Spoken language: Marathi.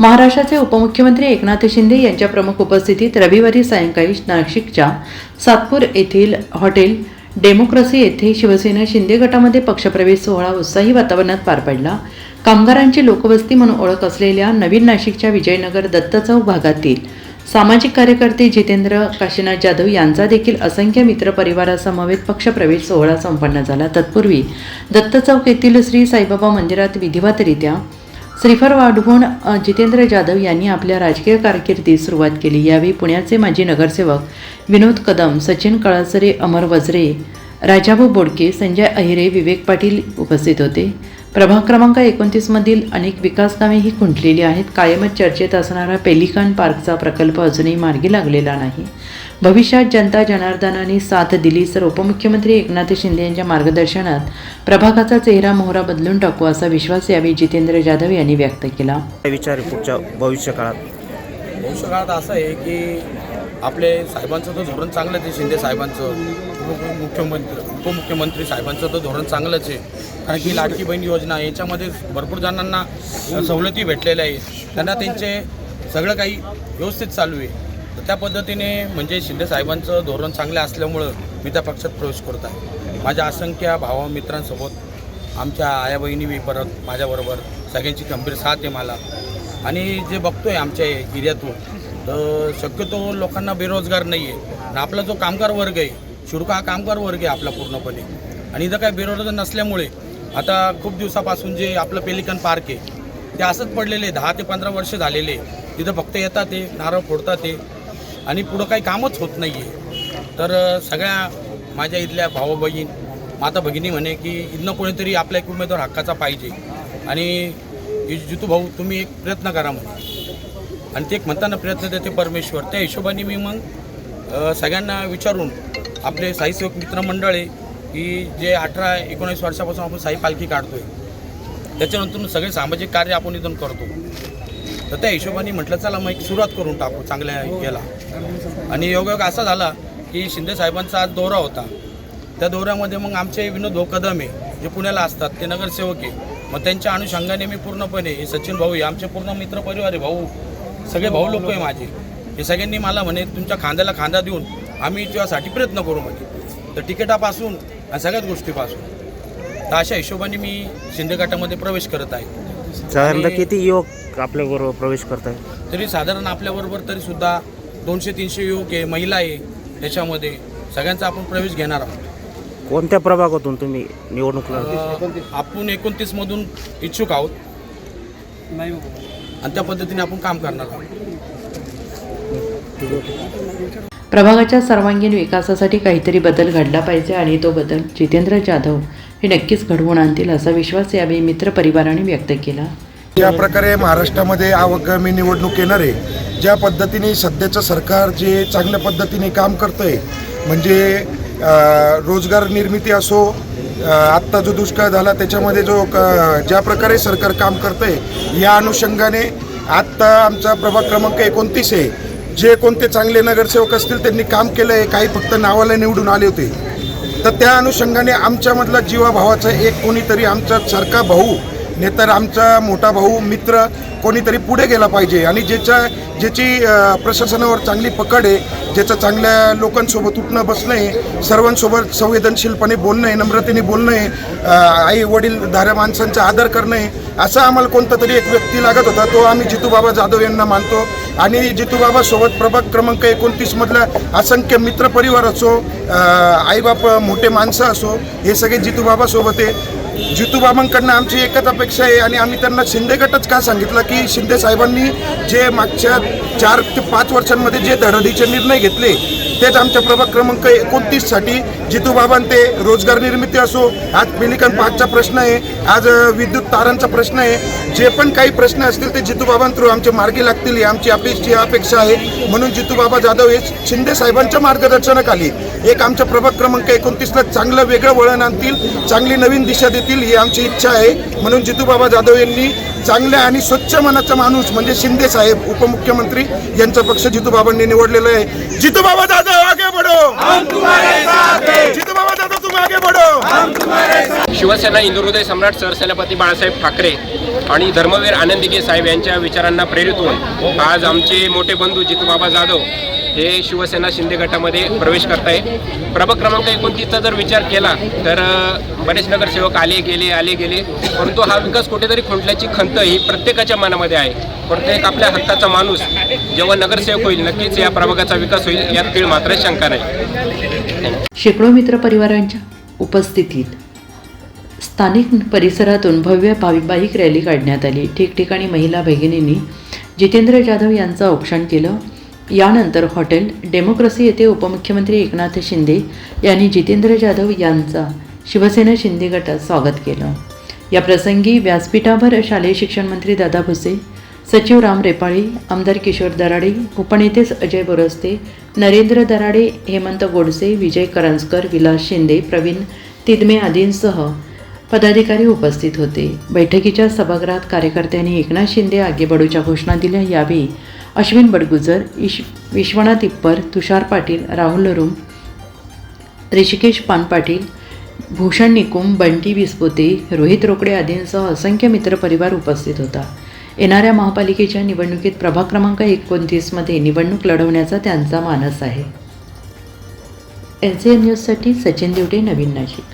महाराष्ट्राचे उपमुख्यमंत्री एकनाथ शिंदे यांच्या प्रमुख उपस्थितीत रविवारी सायंकाळी नाशिकच्या सातपूर येथील हॉटेल डेमोक्रेसी येथे शिवसेना शिंदे गटामध्ये पक्षप्रवेश सोहळा उत्साही वातावरणात पार पडला. कामगारांची लोकवस्ती म्हणून ओळख असलेल्या नवीन नाशिकच्या विजयनगर दत्त चौक भागातील सामाजिक कार्यकर्ते जितेंद्र काशीनाथ जाधव यांचा देखील असंख्य मित्र परिवारासमवेत पक्षप्रवेश सोहळा संपन्न झाला. तत्पूर्वी दत्त चौक येथील श्री साईबाबा मंदिरात विधिवतरित्या श्रीफर वाढवून जितेंद्र जाधव यांनी आपल्या राजकीय कारकिर्दीस सुरुवात केली. यावेळी पुण्याचे माजी नगरसेवक विनोद कदम सचिन कळसरे अमर वजरे राजाभाऊ बोडके संजय अहिरे विवेक पाटील उपस्थित होते. प्रभाग क्रमांक एकोणतीसमधील अनेक विकास कामेही खुंटलेली आहेत. कायमच चर्चेत असणारा पेलिकन पार्कचा प्रकल्प अजूनही मार्गी लागलेला नाही. भविष्यात जनता जनार्दनाने साथ दिली तर उपमुख्यमंत्री एकनाथ शिंदे यांच्या मार्गदर्शनात प्रभागाचा चेहरा मोहरा बदलून टाकू असा विश्वास यावेळी जितेंद्र जाधव यांनी व्यक्त केला. विचार आहे पुढच्या भविष्य काळात भविष्यकाळात असं आहे की आपले साहेबांचं तर धोरण चांगलंच आहे शिंदे साहेबांचं. उपमुख्यमंत्री उपमुख्यमंत्री साहेबांचं तर धोरण चांगलंच आहे. कारण की लाडकी बहीण योजना याच्यामध्ये भरपूर जणांना सवलती भेटलेल्या आहे त्यांना त्यांचे सगळं काही व्यवस्थित चालू आहे. तर त्या पद्धतीने म्हणजे शिंदे साहेबांचं धोरण चांगलं असल्यामुळं मी त्या पक्षात प्रवेश करत आहे. माझ्या असंख्य भावा मित्रांसोबत आमच्या आया बहिणी मी परत माझ्याबरोबर सगळ्यांची गंभीर साथ आहे मला. आणि जे बघतो आहे आमच्या एरियातून तर शक्यतो लोकांना बेरोजगार नाही आहे आणि आपला जो कामगार वर्ग आहे शुडका हा कामगार वर्ग आहे आपला पूर्णपणे. आणि इथं काय बेरोजगार नसल्यामुळे आता खूप दिवसापासून जे आपलं पेलिकन पार्क आहे ते असंच पडलेले दहा ते पंधरा वर्ष झालेले तिथं फक्त येतात ते नारळ फोडतात ते. आणि पुढं काही कामच होत नाही आहे तर सगळ्या माझ्या इथल्या भाऊ बहीण माता भगिनी म्हणे की इथनं कोणीतरी आपला एक उमेदवार हक्काचा पाहिजे. आणि जितू भाऊ तुम्ही एक प्रयत्न करा म्हणून आणि ते एक म्हणताना प्रयत्न देते परमेश्वर. त्या हिशोबाने मी मग सगळ्यांना विचारून आपले साईसेवक मित्रमंडळे आहे की जे अठरा एकोणीस वर्षापासून आपण साई पालखी काढतोय त्याच्यानंतर सगळे सामाजिक कार्य आपण इथून करतो. तर त्या हिशोबाने म्हटलं चला मग एक सुरुवात करून टाकू चांगल्या याला. आणि योगायोग असा झाला की शिंदे साहेबांचा आज दौरा होता. त्या दौऱ्यामध्ये मग आमचे विनोद भाऊ कदम आहे जे पुण्याला असतात ते नगरसेवक आहे. मग त्यांच्या अनुषंगाने मी पूर्णपणे हे सचिन भाऊ आहे आमचे पूर्ण मित्र परिवार आहे भाऊ. सगळे भाऊ लोक आहे माझे. हे सगळ्यांनी मला म्हणे तुमच्या खांद्याला खांदा देऊन आम्ही तुझ्यासाठी प्रयत्न करू म्हणे तर तिकिटापासून आणि सगळ्याच गोष्टीपासून. तर अशा हिशोबाने मी शिंदे गटामध्ये प्रवेश करत आहे. साधारणतः आणि- किती युवक आपल्याबरोबर प्रवेश करत आहे तरी साधारण आपल्याबरोबर तरी सुद्धा दोनशे तीनशे युवक आहे महिला आहे. त्याच्यामध्ये सगळ्यांचा आपण प्रवेश घेणार आहोत. कोणत्या प्रभागातून तुम्ही निवडणूकला अ, आपण एकोणतीसमधून इच्छुक आहोत. आणि त्या पद्धतीने आपण काम करणार आहोत. प्रभागाच्या सर्वांगीण विकासासाठी काहीतरी बदल घडला पाहिजे आणि तो बदल जितेंद्र जाधव हे नक्कीच घडवून आणतील असा विश्वास यावेळी मित्रपरिवाराने व्यक्त केला. ज्या प्रकारे महाराष्ट्रामध्ये आवागामी निवडणूक येणार आहे ज्या पद्धतीने सध्याचं सरकार जे चांगल्या पद्धतीने काम करतं आहे म्हणजे रोजगार निर्मिती असो आत्ता जो दुष्काळ झाला त्याच्यामध्ये जो क- ज्या प्रकारे सरकार काम करतं आहे या अनुषंगाने आत्ता आमचा प्रभाग क्रमांक एकोणतीस आहे. जे कोणते चांगले नगरसेवक असतील त्यांनी काम केलं आहे काही फक्त नावाला निवडून आले होते. तर त्या अनुषंगाने आमच्यामधला जीवाभावाचा एक कोणीतरी आमचा सारखा भाऊ नेतर आमचा मोठा भाऊ मित्र कोणीतरी पुढे गेला पाहिजे. आणि ज्याच्या ज्याची प्रशासनावर चांगली पकड आहे ज्याचं चांगल्या लोकांसोबत उठणं बसणं आहे सर्वांसोबत संवेदनशीलपणे बोलणं आहे नम्रतेने बोलणं आहे आई वडील धाऱ्या माणसांचा आदर करणं आहे असा आम्हाला कोणता तरी एक व्यक्ती लागत होता तो आम्ही जितूबाबा जाधव यांना मानतो. आणि जितूबाबा सोबत प्रभाग क्रमांक एकोणतीसमधला असंख्य मित्रपरिवार असो आईबाप मोठे माणसं असो हे सगळे जितूबाबा सोबत आहे. जितूबाबांकडनं आमची एकच अपेक्षा आहे आणि आम्ही त्यांना शिंदे गटच का सांगितलं की शिंदे साहेबांनी जे मागच्या चार ते पाच वर्षांमध्ये जे धडधीचे निर्णय घेतले तेच आमच्या प्रभाग क्रमांक एकोणतीससाठी जितूबाबां ते रोजगार निर्मिती असो आज पेलिकन पार्कचा प्रश्न आहे आज विद्युत तारांचा प्रश्न आहे जे पण काही प्रश्न असतील ते जितूबाबां थ्रू आमचे मार्गी लागतील ही आमची अपेक्षा अपेक्षा आहे. म्हणून जितूबाबा जाधव हे शिंदे साहेबांच्या मार्गदर्शनाखाली एक आमच्या प्रभाग क्रमांक एकोणतीसला चांगलं वेगळं वळण आणतील चांगली नवीन दिशा देतील ही आमची इच्छा आहे. म्हणून जितूबाबा जाधव यांनी चांगल्या आणि स्वच्छ मनाचा माणूस म्हणजे शिंदे साहेब उपमुख्यमंत्री यांचा पक्ष जितूबाबांनी निवडलेला आहे. जितूबाबा जाधव आगे बढो. जितूबाबा दादा तुम्ही आगे बढ़ो. शिवसेना हिंदुहृदय सम्राट सरसेनापती बाळासाहेब ठाकरे आणि धर्मवीर आनंदिके साहेब यांच्या विचारांना प्रेरित होऊन आज आमचे मोठे बंधू जितूबाबा जाधव हे शिवसेना शिंदे गटामध्ये प्रवेश करताय. प्रभाग क्रमांक एकोणतीसचा जर विचार केला तर बरेच नगरसेवक आले गेले आले गेले. परंतु हा विकास कुठेतरी खुंटल्याची खंत ही प्रत्येकाच्या मनामध्ये आहे. प्रत्येक आपल्या हक्काचा माणूस जेव्हा नगरसेवक होईल नक्कीच या प्रभागाचा विकास होईल यात तीळ मात्र शंका नाही. शेकडो मित्र परिवारांच्या उपस्थितीत स्थानिक परिसरातून भव्य भावी बाईक रॅली काढण्यात आली. ठिकठिकाणी महिला भगिनींनी जितेंद्र जाधव यांचं औक्षण केलं. यानंतर हॉटेल डेमोक्रेसी येथे उपमुख्यमंत्री एकनाथ शिंदे यांनी जितेंद्र जाधव यांचा शिवसेना शिंदे गटात स्वागत केलं. या प्रसंगी व्यासपीठावर शालेय शिक्षण मंत्री दादा भुसे सचिव राम रेपाळी आमदार किशोर दराडे उपनेते अजय बोरस्ते नरेंद्र दराडे हेमंत गोडसे विजय करंजकर विलास शिंदे प्रवीण तिदमे आदींसह पदाधिकारी उपस्थित होते. बैठकीच्या सभागृहात कार्यकर्त्यांनी एकनाथ शिंदे आगे बढूच्या घोषणा दिल्या. यावेळी अश्विन बडगुजर इश विश्वनाथ इप्पर तुषार पाटील राहुल रुम ऋषिकेश पानपाटील भूषण निकुम बंटी विस्पोते रोहित रोकडे आदींसह असंख्य मित्रपरिवार उपस्थित होता. येणाऱ्या महापालिकेच्या निवडणुकीत प्रभाग क्रमांक एकोणतीसमध्ये निवडणूक लढवण्याचा त्यांचा मानस आहे. एन सी एन न्यूजसाठी सचिन दिवटे नवीन नाशिक.